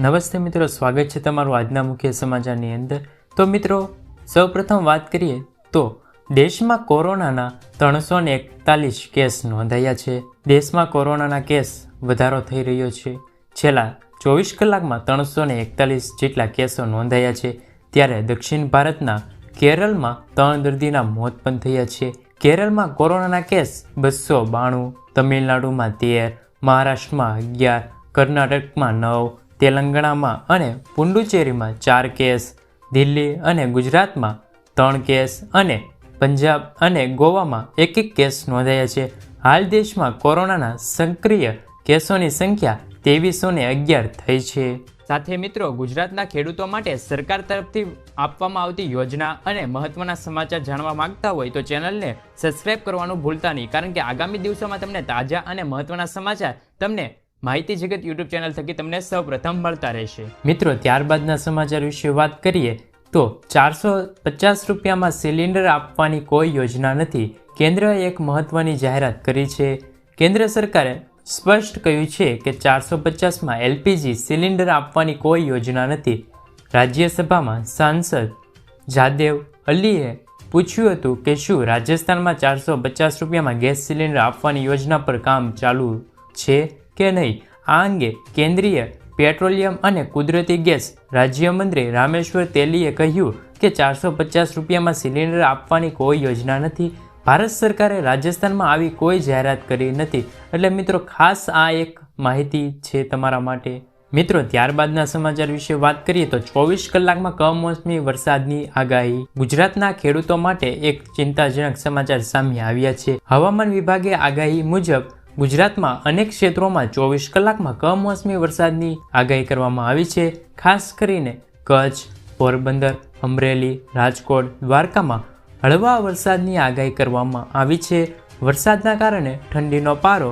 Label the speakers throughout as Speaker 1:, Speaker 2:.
Speaker 1: નમસ્તે મિત્રો, સ્વાગત છે તમારું આજના મુખ્ય સમાચારની અંદર. તો મિત્રો, સૌપ્રથમ વાત કરીએ તો દેશમાં કોરોનાના ત્રણસો ને એકતાલીસ કેસ નોંધાયા છે. દેશમાં કોરોનાના કેસ વધારો થઈ રહ્યો છે. છેલ્લા ચોવીસ કલાકમાં ત્રણસો ને એકતાલીસ જેટલા કેસો નોંધાયા છે. ત્યારે દક્ષિણ ભારતના કેરળમાં ત્રણ દર્દીના મોત પણ થયા છે. કેરળમાં કોરોનાના કેસ બસો બાણું, તમિલનાડુમાં તેર, મહારાષ્ટ્રમાં અગિયાર, કર્ણાટકમાં નવ તેલંગાણામાં અને પુંડુચેરીમાં ચાર કેસ, દિલ્હી અને ગુજરાતમાં ત્રણ કેસ અને પંજાબ અને ગોવામાં એક એક કેસ નોંધાયા છે. હાલ દેશમાં કોરોનાના સક્રિય કેસોની સંખ્યા ત્રેવીસો ને અગિયાર થઈ છે. સાથે મિત્રો, ગુજરાતના ખેડૂતો માટે સરકાર તરફથી આપવામાં આવતી યોજના અને મહત્વના સમાચાર જાણવા માંગતા હોય તો ચેનલને સબસ્ક્રાઇબ કરવાનું ભૂલતા નહીં, કારણ કે આગામી દિવસોમાં તમને તાજા અને મહત્વના સમાચાર તમને માહિતી જગત યુટ્યુબ ચેનલ થકી તમને સૌપ્રથમ મળતા રહેશે. મિત્રો, ત્યારબાદના સમાચાર વિશે વાત કરીએ, તો ચારસો પચાસ રૂપિયામાં સિલિન્ડર આપવાની કોઈ યોજના નથી. કેન્દ્રએ એક મહત્વની જાહેરાત કરી છે. કેન્દ્ર સરકારે સ્પષ્ટ કહ્યું છે કે ચારસો પચાસમાં એલપીજી સિલિન્ડર આપવાની કોઈ યોજના નથી. રાજ્યસભામાં સાંસદ જાદેવ અલીએ પૂછ્યું હતું કે શું રાજસ્થાનમાં ચારસો પચાસ રૂપિયામાં ગેસ સિલિન્ડર આપવાની યોજના પર કામ ચાલુ છે? કે નહીં? આ અંગે કેન્દ્રીય પેટ્રોલિયમ અને કુદરતી ગેસ રાજ્યમંત્રી રામેશ્વર તેલીએ કહ્યું કે ચારસો પચાસ રૂપિયામાં સિલિન્ડર આપવાની કોઈ યોજના નથી. ભારત સરકારે રાજસ્થાનમાં આવી કોઈ જાહેરાત કરી નથી. એટલે મિત્રો, ખાસ આ એક માહિતી છે તમારા માટે. મિત્રો, ત્યારબાદના સમાચાર વિશે વાત કરીએ તો ચોવીસ કલાકમાં કમોસમી વરસાદની આગાહી. ગુજરાતના ખેડૂતો માટે એક ચિંતાજનક સમાચાર સામે આવ્યા છે. હવામાન વિભાગે આગાહી મુજબ ગુજરાતમાં અનેક ક્ષેત્રોમાં ચોવીસ કલાકમાં કમોસમી વરસાદની આગાહી કરવામાં આવી છે. ખાસ કરીને કચ્છ, પોરબંદર, અમરેલી, રાજકોટ, દ્વારકામાં હળવા વરસાદની આગાહી કરવામાં આવી છે. વરસાદના કારણે ઠંડીનો પારો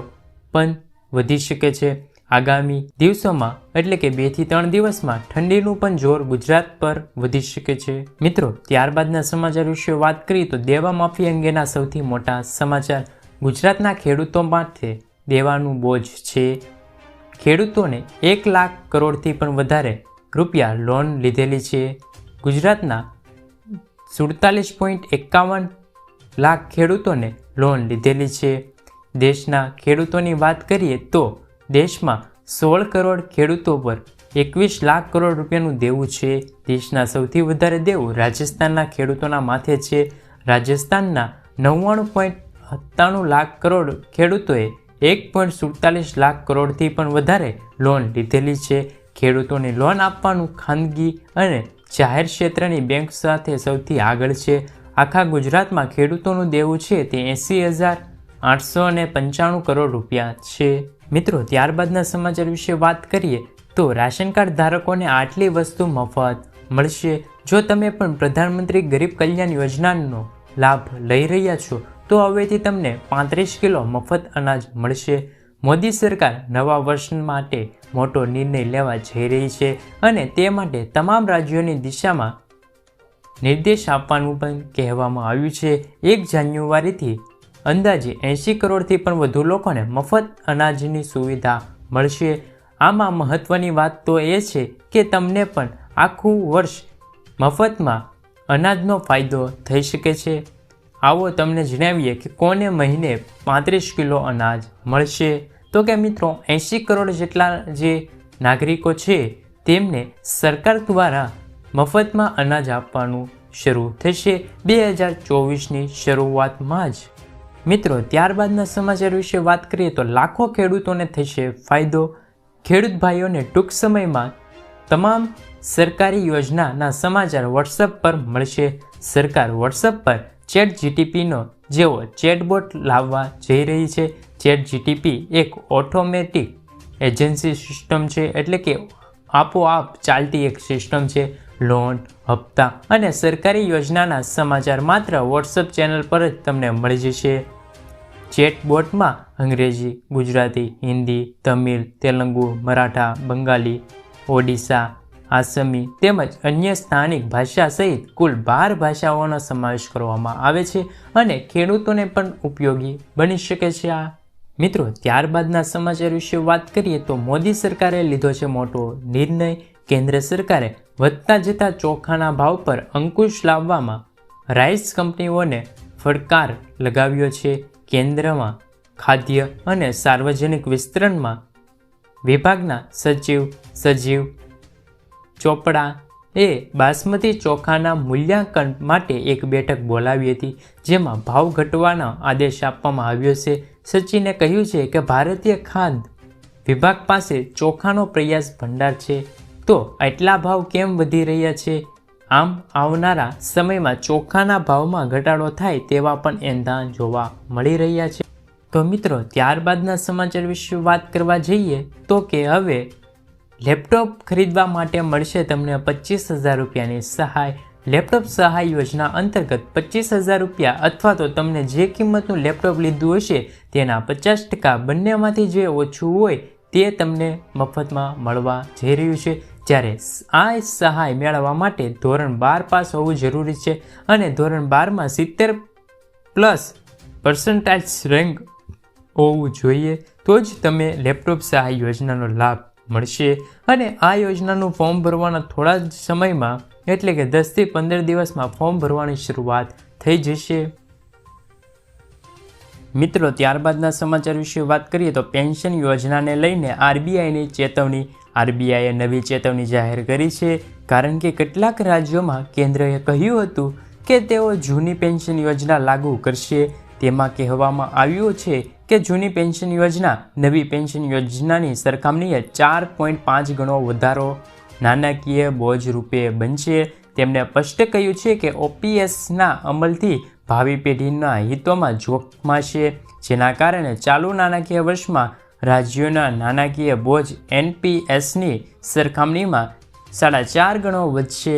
Speaker 1: પણ વધી શકે છે. આગામી દિવસોમાં એટલે કે બેથી ત્રણ દિવસમાં ઠંડીનું પણ જોર ગુજરાત પર વધી શકે છે. મિત્રો, ત્યારબાદના સમાચાર વિશે વાત કરીએ તો દેવા માફી અંગેના સૌથી મોટા સમાચાર ગુજરાતના ખેડૂતો માટે દેવાનું બોજ છે. ખેડૂતોને એક લાખ કરોડથી પણ વધારે રૂપિયા લોન લીધેલી છે. ગુજરાતના સુડતાલીસ પોઈન્ટ એકાવન લાખ ખેડૂતોને લોન લીધેલી છે. દેશના ખેડૂતોની વાત કરીએ તો દેશમાં સોળ કરોડ ખેડૂતો પર એકવીસ લાખ કરોડ રૂપિયાનું દેવું છે. દેશના સૌથી વધારે દેવું રાજસ્થાનના ખેડૂતોના માથે છે. રાજસ્થાનના નવ્વાણું પોઈન્ટ સત્તાણું લાખ કરોડ ખેડૂતોએ એક પોઈન્ટ સુડતાલીસ લાખ કરોડથી પણ વધારે લોન લીધેલી છે. ખેડૂતોને લોન આપવાનું ખાનગી અને જાહેર ક્ષેત્રની બેંક સાથે સૌથી આગળ છે. આખા ગુજરાતમાં ખેડૂતોનું દેવું છે તે એંસી હજાર આઠસો અને પંચાણું કરોડ રૂપિયા છે. મિત્રો, ત્યારબાદના સમાચાર વિશે વાત કરીએ તો રાશન કાર્ડ ધારકોને આટલી વસ્તુ મફત મળશે. જો તમે પણ પ્રધાનમંત્રી ગરીબ કલ્યાણ યોજનાનો લાભ લઈ રહ્યા છો તો હવેથી તમને પાંત્રીસ કિલો મફત અનાજ મળશે. મોદી સરકાર નવા વર્ષ માટે મોટો નિર્ણય લેવા જઈ રહી છે અને તે માટે તમામ રાજ્યોની દિશામાં નિર્દેશ આપવાનું પણ કહેવામાં આવ્યું છે. એક જાન્યુઆરીથી અંદાજે એંશી કરોડથી પણ વધુ લોકોને મફત અનાજની સુવિધા મળશે. આમાં મહત્ત્વની વાત તો એ છે કે તમને પણ આખું વર્ષ મફતમાં અનાજનો ફાયદો થઈ શકે છે. આવો તમને જણાવીએ કે કોને મહિને પાંત્રીસ કિલો અનાજ મળશે? તો કે મિત્રો, એંશી કરોડ જેટલા જે નાગરિકો છે, તેમને સરકાર દ્વારા મફતમાં અનાજ આપવાનું શરૂ થશે બે હજાર ચોવીસની શરૂઆતમાં જ. મિત્રો, ત્યારબાદના સમાચાર વિશે વાત કરીએ તો લાખો ખેડૂતોને થશે ફાયદો. ખેડૂત ભાઈઓને ટૂંક સમયમાં તમામ સરકારી યોજનાના સમાચાર વોટ્સઅપ પર મળશે. સરકાર વોટ્સઅપ પર ચેટ જીટીપીનો જેવો ચેટબોટ લાવવા જઈ રહી છે. ચેટ જીટીપી એક ઓટોમેટિક એજન્સી સિસ્ટમ છે એટલે કે આપોઆપ ચાલતી એક સિસ્ટમ છે. લોન હપ્તા અને સરકારી યોજનાના સમાચાર માત્ર વોટ્સઅપ ચેનલ પર જ તમને મળી જશે. ચેટબોટમાં અંગ્રેજી, ગુજરાતી, હિન્દી, તમિલ, તેલુગુ, મરાઠા, બંગાળી, ઓડિશા આસામી તેમજ અન્ય સ્થાનિક ભાષા સહિત કુલ બાર ભાષાઓનો સમાવેશ કરવામાં આવે છે અને ખેડૂતોને પણ ઉપયોગી બની શકે છે આ. મિત્રો, ત્યારબાદના સમાચાર વિશે વાત કરીએ તો મોદી સરકારે લીધો છે મોટો નિર્ણય. કેન્દ્ર સરકારે વધતા જતા ચોખાના ભાવ પર અંકુશ લાવવામાં રાઈસ કંપનીઓને ફડકાર લગાવ્યો છે. કેન્દ્રમાં ખાદ્ય અને સાર્વજનિક વિસ્તરણમાં વિભાગના સચિવ, સજીવ ચોપડા. એ બાસમતી ચોખાના મૂલ્યાંકન માટે એક બેઠક બોલાવી હતી, જેમાં ભાવ ઘટવાનો આદેશ આપવામાં આવ્યો છે. સચિને કહ્યું છે કે ભારતીય ખાદ્ય વિભાગ પાસે ચોખાનો પ્રયાસ ભંડાર છે. તો આટલા ભાવ કેમ વધી રહ્યા છે? આમ, આવનારા સમયમાં ચોખાના ભાવમાં ઘટાડો થાય તેવા પણ એંધાણ જોવા મળી રહ્યા છે. તો મિત્રો, ત્યારબાદના સમાચાર વિશે વાત કરવા જઈએ તો કે હવે લેપટોપ ખરીદવા માટે મળશે તમને પચીસ હજાર રૂપિયાની સહાય. લેપટોપ સહાય યોજના અંતર્ગત પચીસ હજાર રૂપિયા અથવા તો તમને જે કિંમતનું લેપટોપ લીધું હશે તેના પચાસ ટકા બંનેમાંથી જે ઓછું હોય તે તમને મફતમાં મળવા જઈ રહ્યું છે. જ્યારે આ સહાય મેળવવા માટે ધોરણ બાર પાસ હોવું જરૂરી છે અને ધોરણ બારમાં સિત્તેર પ્લસ પર્સન્ટાઇજ રેન્ક હોવું જોઈએ તો જ તમે લેપટોપ સહાય યોજનાનો લાભ મળશે અને આ યોજનાનું ફોર્મ ભરવાના થોડા જ સમયમાં, એટલે કે દસથી પંદર દિવસમાં ફોર્મ ભરવાની શરૂઆત થઈ જશે. મિત્રો, ત્યારબાદના સમાચાર વિશે વાત કરીએ તો પેન્શન યોજનાને લઈને આરબીઆઈની ચેતવણી, આરબીઆઈએ નવી ચેતવણી જાહેર કરી છે. કારણ કે કેટલાક રાજ્યોમાં કેન્દ્રએ કહ્યું હતું કે તેઓ જૂની પેન્શન યોજના લાગુ કરશે. તેમાં કહેવામાં આવ્યું છે કે જૂની પેન્શન યોજના, નવી પેન્શન યોજનાની સરખામણીએ ચાર પોઈન્ટ પાંચ ગણો વધારો નાણાકીય બોજ રૂપે બનશે. તેમણે સ્પષ્ટ કહ્યું છે કે ઓપીએસના અમલથી ભાવિ પેઢીના હિતોમાં જોખમાશે જેના કારણે ચાલુ નાણાકીય વર્ષમાં રાજ્યોના નાણાકીય બોજ એનપીએસની સરખામણીમાં સાડા ચાર ગણો વધશે.